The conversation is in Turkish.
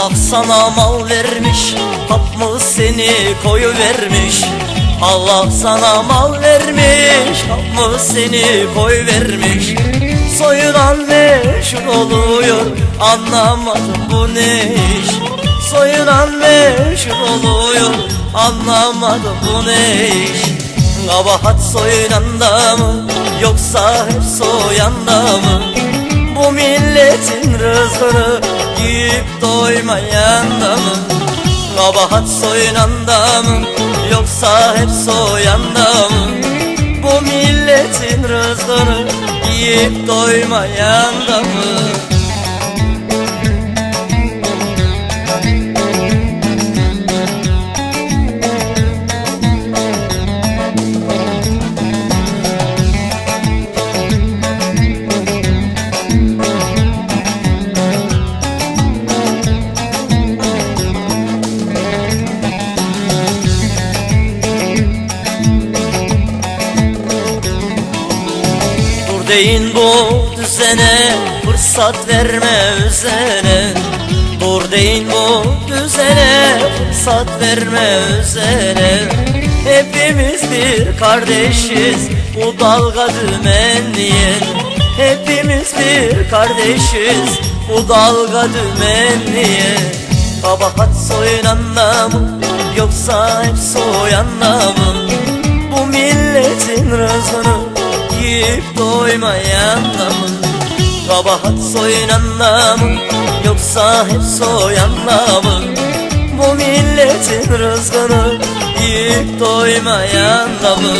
Allah sana mal vermiş Hap mı seni koyu vermiş Allah sana mal vermiş Hap mı seni koy vermiş Soyunan meşhur oluyor Anlamadım bu ne iş? Soyunan meşhur oluyor Anlamadım bu ne iş? Kabahat soyunanda mı Yoksa hep soyanda mı? Bu milletin rızkını Yiyip doymayan da mı? Kabahat soyunanda mı? Yoksa hep soyanda mı? Bu milletin rızkını Yiyip doymayan da deyin bu düzene Fırsat verme üzene Dur deyin bu düzene Fırsat verme üzene Hepimiz bir kardeşiz Bu dalga dümen diye. Hepimiz bir kardeşiz Bu dalga dümen diye. Kabahat soyunanda mı Yoksa hep soyanda mı Bu milletin rızkını Yiyip doymayan mı Kabahat soyunanda mı Yoksa hep soyanda mı Bu milletin rızkını Yiyip doymayan mı